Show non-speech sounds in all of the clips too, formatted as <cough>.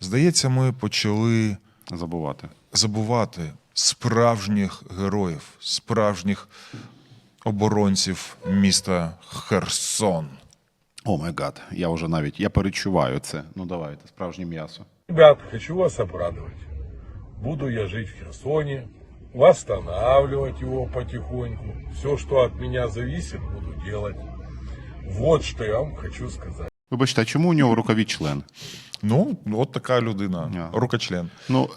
Здається, ми почали Забувати. забувати справжніх героїв, справжніх оборонців міста Херсон. О май гад, я вже навіть я перечуваю це. Ну давайте, справжнє м'ясо. Ребят, хочу вас обрадовать. Буду я жить в Херсоне, восстанавливать его потихоньку. Все, что от меня зависит, буду делать. Вот что я вам хочу сказать. Вибачте, а чому у нього в рукаві член? Ну, от така людина, Ага. рукочлен. Ну,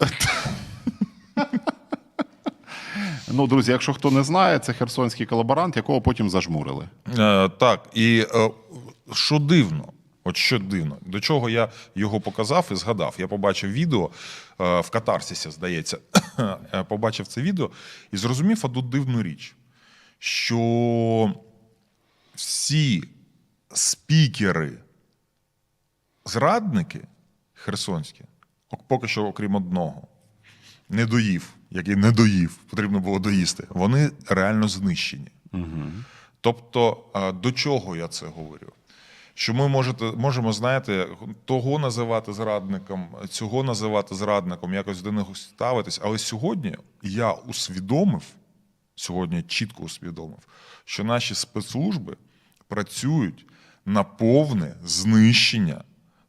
ну, друзі, якщо хто не знає, це херсонський колаборант, якого потім зажмурили. Е, так, і е, що дивно, от що дивно, до чого я його показав і згадав. Я побачив відео е, в Катарсісі, здається, <coughs> е, побачив це відео і зрозумів одну дивну річ, що всі спікери, зрадники херсонські, ок- поки що, окрім одного, не доїв, який не доїв, потрібно було доїсти, вони реально знищені. Тобто, до чого я це говорю? Що ми можете, можемо, знаєте, того називати зрадником, цього називати зрадником, якось до них ставитись. Але сьогодні я усвідомив, сьогодні чітко усвідомив, що наші спецслужби працюють на повне знищення.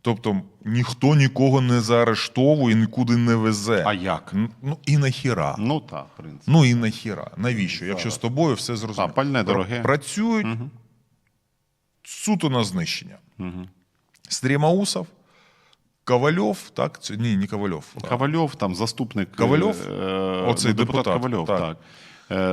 Тобто ніхто нікого не заарештовує, нікуди не везе. А як? Ну і нахіра. Ну так, в принципі. Ну і нахіра. Навіщо? Якщо з тобою все зрозуміло. Так, пальне дороге. Працюють суто на знищення. Стрімаусов, Ковальов, так? Це, ні, не Ковальов. Ковальов, там заступник. Ковальов? е, Оцей ну, депутат, депутат, Ковальов, так. так.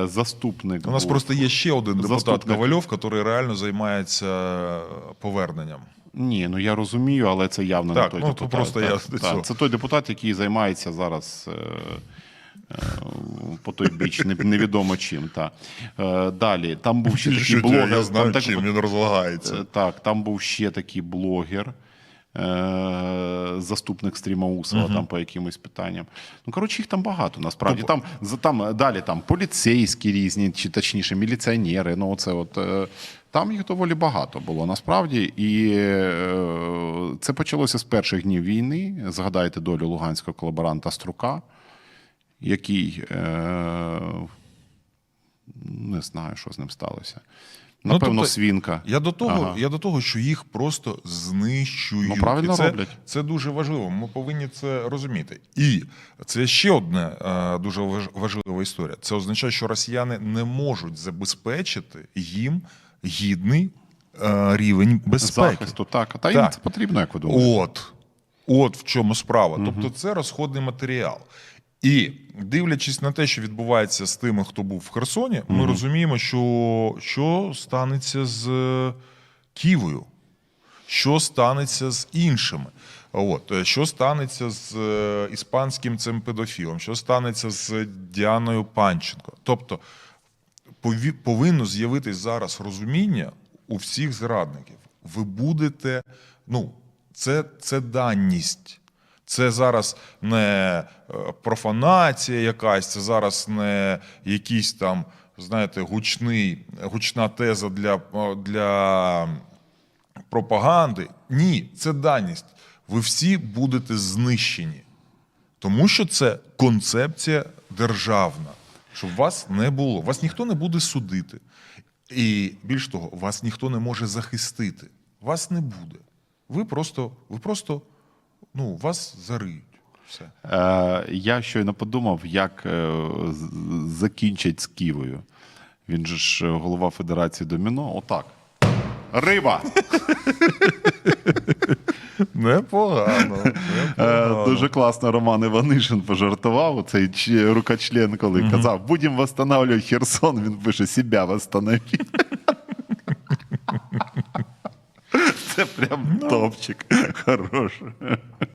Е, Заступник. У нас був. просто є ще один депутат Заступник. Ковальов, який реально займається поверненням. Ні, ну я розумію, але це явно Так, не той ну, депутат. просто так, я так. Це той депутат, який займається зараз. е, е, По той біч, не- невідомо чим. Та. Е, Далі, там був ще <laughs> такий блогер. я знаю, там так- чим він розлагається. Е, Так, там був ще такий блогер, е, заступник Стрімаусова, там по якимось питанням. Ну, коротше, їх там багато насправді. Там, там далі там поліцейські різні, чи точніше, міліціонери. Ну, оце от, е, там їх доволі багато було насправді. І е, це почалося з перших днів війни. Згадайте долю луганського колаборанта Струка, який. Е, не знаю, що з ним сталося. Ну, Напевно, тобто, свінка. Я до того, Ага. я до того, що їх просто знищують. Ну, правильно І це, роблять. Це дуже важливо. Ми повинні це розуміти. І це ще одна е, дуже важлива історія. Це означає, що росіяни не можуть забезпечити їм гідний е, рівень безпеки. захисту. Так, та їм Так. це потрібно, як ви думаєте. От, от в чому справа. Тобто, це розходний матеріал. І дивлячись на те, що відбувається з тими, хто був в Херсоні, ми розуміємо, що, що станеться з е, Києвою, що станеться з іншими. От, е, що станеться з е, іспанським цим педофілом, що станеться з Діаною Панченко. Тобто повинно з'явитись зараз розуміння у всіх зрадників. Ви будете, ну, це, це даність. Це зараз не е, профанація якась, це зараз не якийсь там, знаєте, гучний, гучна теза для, е, для пропаганди. Ні, це даність. Ви всі будете знищені. Тому що це концепція державна, щоб вас не було. Вас ніхто не буде судити. І більш того, вас ніхто не може захистити. Вас не буде. Ви просто, ви просто ну, вас зариють. Все. Е, я щойно подумав, як е, закінчать з Ківою. Він же ж е, голова Федерації Доміно. Отак. Риба! <laughs> Непогано. Е, Дуже класно Роман Іванишин пожартував. Цей рукочлен, коли казав, будемо встановлювати Херсон, він пише себя восстановить. <laughs> Це прям топчик. Хороший.